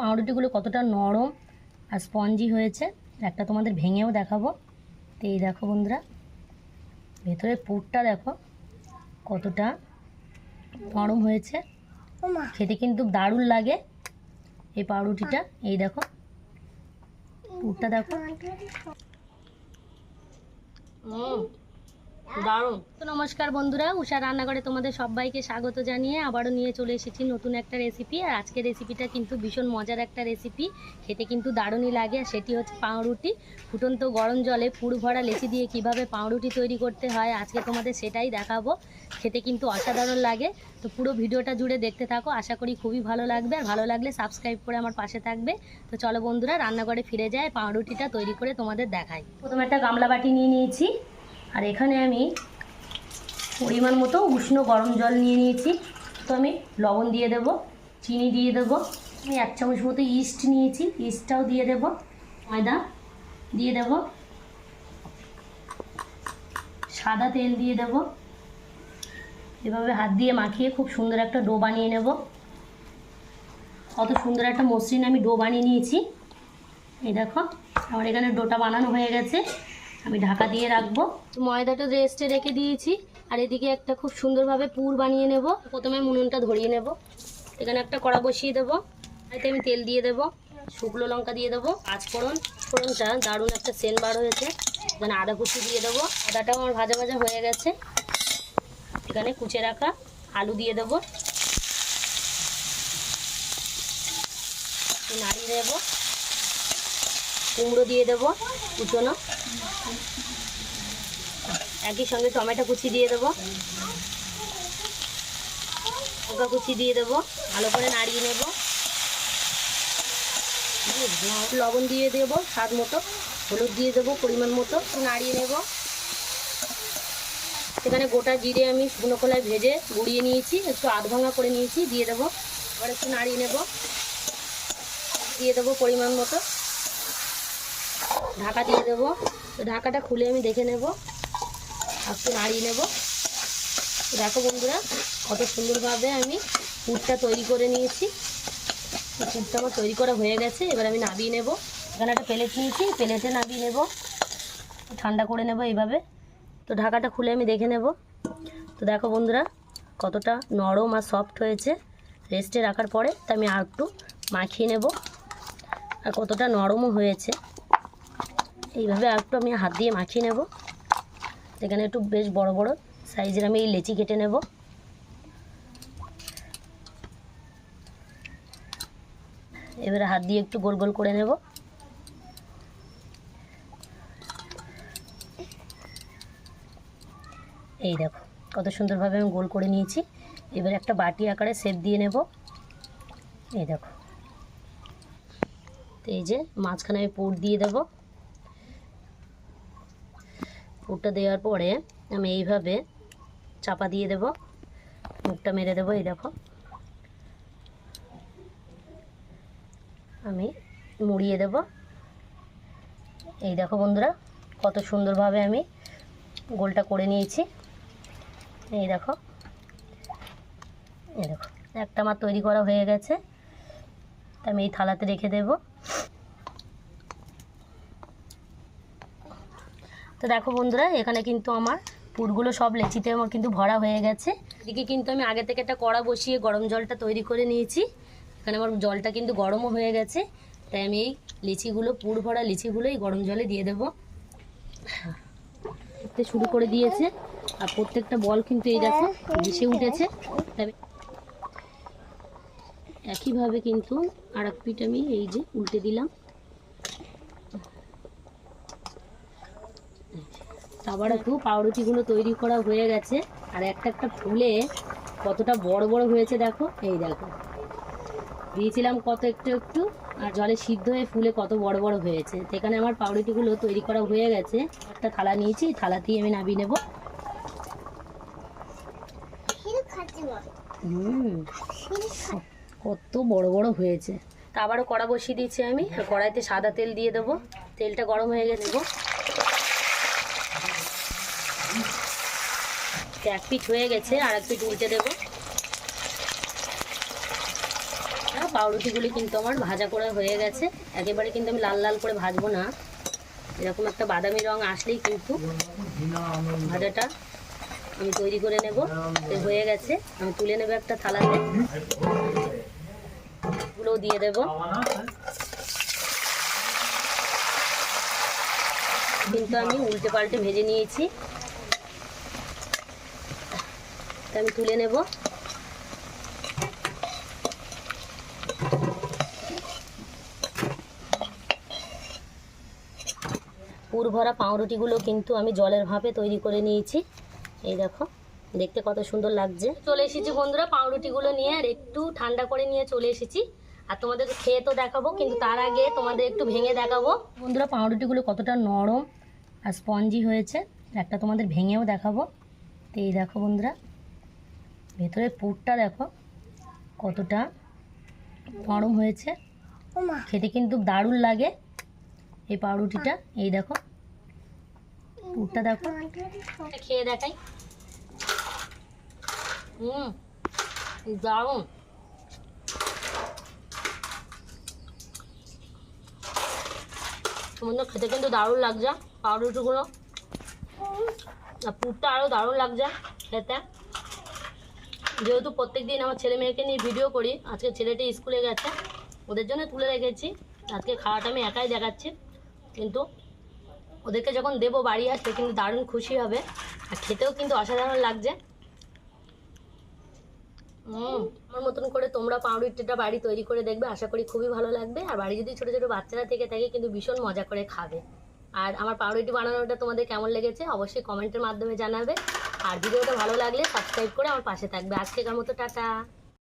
পাউরুটিগুলো কতটা নরম আর স্পঞ্জি হয়েছে একটা তোমাদের ভেঙেও দেখাবো। তো এই দেখো বন্ধুরা ভেতরের পুরটা দেখো কতটা নরম হয়েছে। খেতে কিন্তু দারুণ লাগে এই পাউরুটিটা। এই দেখো পুরটা দেখো। হুম। দারুণ। তো নমস্কার বন্ধুরা, উষা রান্নাঘরে তোমাদের সবাইকে স্বাগত জানিয়ে আবারও নিয়ে চলে এসেছি নতুন একটা রেসিপি আর আজকের রেসিপিটা কিন্তু ভীষণ মজার একটা রেসিপি খেতে কিন্তু দারুণই লাগে, আর সেটি হচ্ছে পাউরুটি। ফুটন্ত গরম জলে পুর ভরা লেচি দিয়ে কীভাবে পাউরুটি তৈরি করতে হয়, আজকে তোমাদের সেটাই দেখাবো। খেতে কিন্তু অসাধারণ লাগে। তো পুরো ভিডিওটা জুড়ে দেখতে থাকো, আশা করি খুবই ভালো লাগবে। আর ভালো লাগলে সাবস্ক্রাইব করে আমার পাশে থাকবে। তো চলো বন্ধুরা, রান্নাঘরে ফিরে যায় পাউরুটিটা তৈরি করে তোমাদের দেখাই। প্রথমে একটা গামলা বাটি নিয়ে নিয়েছি। আর এখানে আমি পরিমাণ মতো উষ্ণ গরম জল নিয়ে নিয়েছি। তো আমি লবণ দিয়ে দেব, চিনি দিয়ে দেব, আমি এক চামচ মতো ইস্ট নিয়েছি, ইস্টটাও দিয়ে দেব, ময়দা দিয়ে দেব, সাদা তেল দিয়ে দেব। এভাবে হাত দিয়ে মাখিয়ে খুব সুন্দর একটা ডো বানিয়ে নেব। কত সুন্দর একটা মসৃণ আমি ডো বানিয়ে নিয়েছি। এই দেখো, আমার এখানে ডোটা বানানো হয়ে গেছে। আমি ঢাকা দিয়ে রাখব। ময়দাটা রেস্টে রেখে দিয়েছি। আর এদিকে একটা খুব সুন্দরভাবে পুর বানিয়ে নেব। প্রথমে মুনুনটা ধরিয়ে নেব। এখানে একটা কড়া বসিয়ে দেবো। এতে আমি তেল দিয়ে দেবো। শুকনো লঙ্কা দিয়ে দেবো। পাঁচফোড়ন। ফোড়নটা দারুণ একটা সেন বার হয়েছে। এখানে আদা কুচি দিয়ে দেবো। আদাটাও আমার ভাজা ভাজা হয়ে গেছে। এখানে কুচে রাখা আলু দিয়ে দেবো। নাড়িয়ে দেবো। কুমড়ো দিয়ে দেবো কুচনো। একই সঙ্গে টমেটো কুচি দিয়ে দেবো। লঙ্কা কুচি দিয়ে দেবো। ভালো করে নাড়িয়ে নেব। লবণ দিয়ে দেবো স্বাদ মতো। হলুদ দিয়ে দেবো পরিমাণ মতো। নাড়িয়ে নেব। সেখানে গোটা জিরে আমি শুকনো কলায় ভেজে গুঁড়িয়ে নিয়েছি। একটু আধ ভাঙা করে নিয়েছি। দিয়ে দেবো। আবার একটু নাড়িয়ে নেব। দিয়ে দেবো পরিমাণ মতো। ঢাকা দিয়ে দেবো। তো ঢাকাটা খুলে আমি দেখে নেব। একটু নাড়িয়ে নেব। দেখো বন্ধুরা, কত সুন্দরভাবে আমি পুরটা তৈরি করে নিয়েছি। পুরটা আমার তৈরি করা হয়ে গেছে, এবার আমি নাবিয়ে নেব। এখানে একটা প্লেট নিয়েছি, প্লেটে নাবিয়ে নেব। ঠান্ডা করে নেব এইভাবে। তো ঢাকাটা খুলে আমি দেখে নেব। তো দেখো বন্ধুরা, কতটা নরম আর সফট হয়েছে। রেস্টে রাখার পরে তা আমি আর একটু মাখিয়ে নেব। আর কতটা নরমও হয়েছে। এইভাবে একটু আমি হাত দিয়ে মাখিয়ে নেব। এখানে একটু বেশ বড় বড় সাইজের আমি এই লেচি কেটে নেব। এবারে হাত দিয়ে একটু গোল গোল করে নেব। এই দেখো, কত সুন্দরভাবে আমি গোল করে নিয়েছি। এবারে একটা বাটি আকারে সেপ দিয়ে নেব। এই দেখো, তো এই যে মাঝখানে আমি পুর দিয়ে দেবো। পুরটা দেওয়ার পরে আমি এইভাবে চাপা দিয়ে দেব। মুখটা মেরে দেবো, এই দেখো। আমি মুড়িয়ে দেব। এই দেখো বন্ধুরা, কত সুন্দরভাবে আমি গোলটা করে নিয়েছি। এই দেখো। এই দেখো, একটা আমার তৈরি করা হয়ে গেছে। আমি এই থালাতে রেখে দেবো। তো দেখো বন্ধুরা, এখানে কিন্তু আমার পুরগুলো সব লেচিতে আমার কিন্তু ভরা হয়ে গেছে। এদিকে কিন্তু আমি আগে থেকে একটা কড়া বসিয়ে গরম জলটা তৈরি করে নিয়েছি। এখানে আমার জলটা কিন্তু গরমও হয়ে গেছে। তাই আমি এই লিচিগুলো, পুর ভরা লিচিগুলো এই গরম জলে দিয়ে দেবো। শুরু করে দিয়েছে। আর প্রত্যেকটা বল কিন্তু এই দেখো ভেসে উঠেছে। তবে একইভাবে কিন্তু আর এক পিঠ আমি এই যে উল্টে দিলাম। আবার একটু পাউরুটিগুলো তৈরি করা হয়ে গেছে। আর একটা একটা ফুলে কতটা বড় বড় হয়েছে দেখো। এই দেখো। দিয়েছিলাম কত একটু একটু, আর জলে সিদ্ধ হয়ে ফুলে কত বড় বড় হয়েছে। সেখানে আমার পাউরুটিগুলো তৈরি করা হয়ে গেছে। একটা থালা নিয়েছি থালাতেই আমি নামিয়ে নেব। হুম, কত বড় বড় হয়েছে। তা আবারও কড়া বসিয়ে দিয়েছি আমি কড়াইতে সাদা তেল দিয়ে দেবো। তেলটা গরম হয়ে গেছে নেব তো এক পিঠ হয়ে গেছে, আর এক পিঠ উল্টে দেবো। পাউরুটিগুলি কিন্তু আমার ভাজা করে হয়ে গেছে। একেবারে কিন্তু আমি লাল লাল করে ভাজবো না। এরকম একটা বাদামি রং আসলেই কিন্তু ভাজাটা আমি তৈরি করে নেব। হয়ে গেছে। আমি তুলে নেব একটা থালাতে। গুলো দিয়ে দেব। কিন্তু আমি উল্টে পাল্টে ভেজে নিয়েছি। আমি তুলে নেব। পুর ভরা পাউরুটিগুলো কিন্তু আমি জলের ভাপে তৈরি করে নিয়েছি। এই দেখো, দেখতে কত সুন্দর লাগছে। চলে এসেছি বন্ধুরা পাউরুটিগুলো নিয়ে, আর একটু ঠান্ডা করে নিয়ে চলে এসেছি। আর তোমাদের খেয়ে তো দেখাবো, কিন্তু তার আগে তোমাদের একটু ভেঙে দেখাবো। বন্ধুরা পাউরুটিগুলো কতটা নরম আর স্পঞ্জি হয়েছে, একটা তোমাদের ভেঙেও দেখাবো। তো এই দেখো বন্ধুরা ভেতরের পুরটা দেখো কতটা নরম হয়েছে। খেতে কিন্তু দারুণ লাগে এই পাউরুটিটা। এই দেখো। পুরটা দেখো। খেয়ে দেখাই। হুম দারুণ। তোমাদের খেতে কিন্তু দারুণ লাগছে পাউরুটিগুলো। আর পুরটা আরও দারুণ লাগছে খেতে। যেহেতু প্রত্যেক দিন আমার ছেলে মেয়েকে নিয়ে ভিডিও করি, আজকে ছেলেটি স্কুলে গেছে, ওদের জন্য তুলে রেখেছি। আজকে খাওয়াটা আমি একাই দেখাচ্ছি, কিন্তু ওদেরকে যখন দেবো বাড়ি আসলে কিন্তু দারুণ খুশি হবে, আর খেতেও কিন্তু অসাধারণ লাগছে। হুম, আমার মতন করে তোমরা পাউরুটিটা বাড়ি তৈরি করে দেখবে, আশা করি খুবই ভালো লাগবে, আর বাড়ি যদি ছোটো ছোটো বাচ্চারা থেকে থাকে, কিন্তু ভীষণ মজা করে খাবে। আর আমার পাউরুটি বানানোটা তোমাদের কেমন লেগেছে অবশ্যই কমেন্টের মাধ্যমে জানাবে। আর ভিডিওটা ভালো লাগলে সাবস্ক্রাইব করে আমার পাশে থাকবে। আজকেকার মতো টাটা।